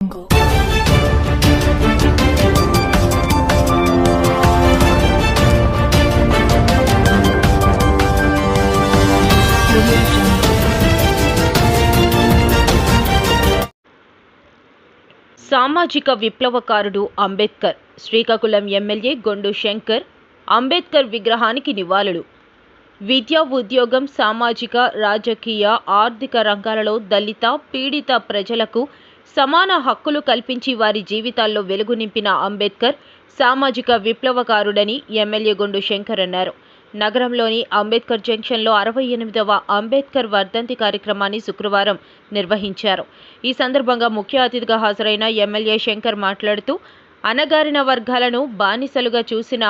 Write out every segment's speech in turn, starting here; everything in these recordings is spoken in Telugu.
Jungle. సామాజిక విప్లవకారుడు అంబేద్కర్ శ్రీకాకుళం ఎమ్మెల్యే గొండు శంకర్ అంబేద్కర్ విగ్రహానికి నివాళులు విద్య ఉద్యోగం సామాజిక రాజకీయ ఆర్థిక రంగాలలో దళిత పీడిత ప్రజలకు సమాన హక్కులు కల్పించి వారి జీవితాల్లో వెలుగు నింపిన అంబేద్కర్ సామాజిక విప్లవకారుడని ఎమ్మెల్యే గొండు శంకర్ అన్నారు. నగరంలోని అంబేద్కర్ జంక్షన్లో అరవై ఎనిమిదవ అంబేద్కర్ వర్ధంతి కార్యక్రమాన్ని శుక్రవారం నిర్వహించారు. ఈ సందర్భంగా ముఖ్య అతిథిగా హాజరైన ఎమ్మెల్యే శంకర్ మాట్లాడుతూ అణగారిన వర్గాలను బానిసలుగా చూసిన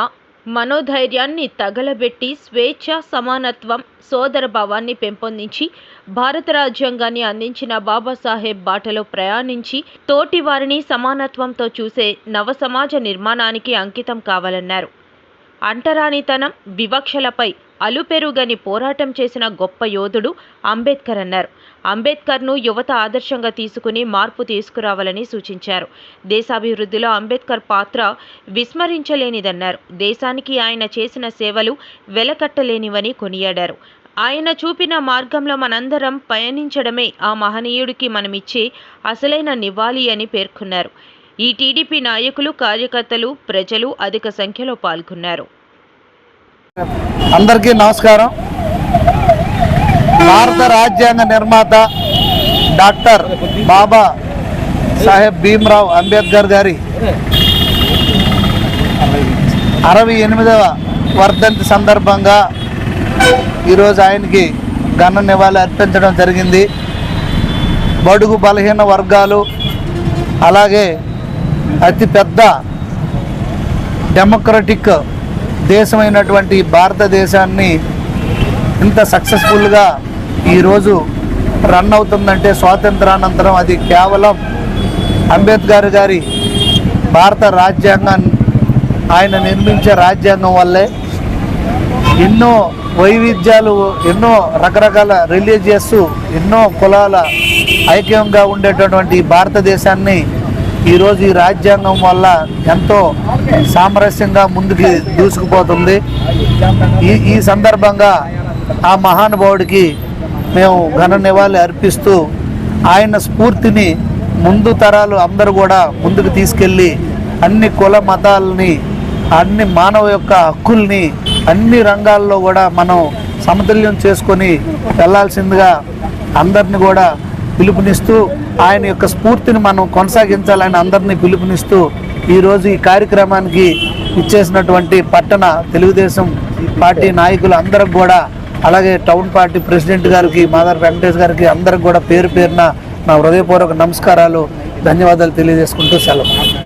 మనోధైర్యాన్ని తగలబెట్టి స్వేచ్ఛ సమానత్వం సోదర భావాన్ని పెంపొందించి భారత రాజ్యాంగాన్ని అందించిన బాబాసాహెబ్ బాటలో ప్రయాణించి తోటి వారిని సమానత్వంతో చూసే నవ సమాజ నిర్మాణానికి అంకితం కావాలన్నారు. అంటరానితనం వివక్షలపై అలుపెరుగని పోరాటం చేసిన గొప్ప యోధుడు అంబేద్కర్ అన్నారు. అంబేద్కర్ను యువత ఆదర్శంగా తీసుకుని మార్పు తీసుకురావాలని సూచించారు. దేశాభివృద్ధిలో అంబేద్కర్ పాత్ర విస్మరించలేనిదన్నారు. దేశానికి ఆయన చేసిన సేవలు వెలకట్టలేనివని కొనియాడారు. ఆయన చూపిన మార్గంలో మనందరం పయనించడమే ఆ మహనీయుడికి మనమిచ్చే అసలైన నివాళి అని పేర్కొన్నారు. ఈ టీడీపీ నాయకులు కార్యకర్తలు ప్రజలు అధిక సంఖ్యలో పాల్గొన్నారు. అందరికీ నమస్కారం. భారత రాజ్యాంగ నిర్మాత డాక్టర్ బాబా సాహెబ్ భీమ్రావ్ అంబేద్కర్ గారి అరవై ఎనిమిదవ వర్ధంతి సందర్భంగా ఈరోజు ఆయనకి ఘన నివాళి అర్పించడం జరిగింది. బడుగు బలహీన వర్గాలు అలాగే అతి పెద్ద డెమోక్రటిక్ దేశమైనటువంటి భారతదేశాన్ని ఇంత సక్సెస్ఫుల్గా ఈరోజు రన్ అవుతుందంటే స్వాతంత్రానంతరం అది కేవలం అంబేద్కర్ గారి భారత రాజ్యాంగాన్ని ఆయన నిర్మించే రాజ్యాంగం వల్లే ఎన్నో వైవిధ్యాలు ఎన్నో రకరకాల రిలీజియస్ ఎన్నో కులాల ఐక్యంగా ఉండేటటువంటి భారతదేశాన్ని ఈరోజు ఈ రాజ్యాంగం వల్ల ఎంతో సామరస్యంగా ముందుకు దూసుకుపోతుంది. ఈ ఈ సందర్భంగా ఆ మహానుభావుడికి మేము ఘన నివాళి అర్పిస్తూ ఆయన స్ఫూర్తిని ముందు తరాలు అందరూ కూడా ముందుకు తీసుకెళ్ళి అన్ని కుల మతాలని అన్ని మానవ యొక్క హక్కుల్ని అన్ని రంగాల్లో కూడా మనం సమతుల్యం చేసుకొని వెళ్ళాల్సిందిగా అందరిని కూడా పిలుపునిస్తూ ఆయన యొక్క స్ఫూర్తిని మనం కొనసాగించాలని అందరినీ పిలుపునిస్తూ ఈరోజు ఈ కార్యక్రమానికి ఇచ్చేసినటువంటి పట్టణ తెలుగుదేశం పార్టీ నాయకులు అందరికి కూడా అలాగే టౌన్ పార్టీ ప్రెసిడెంట్ గారికి మాదర్ వెంకటేష్ గారికి అందరికి కూడా పేరు పేరున నా హృదయపూర్వక నమస్కారాలు ధన్యవాదాలు తెలియజేసుకుంటూ సెలవు.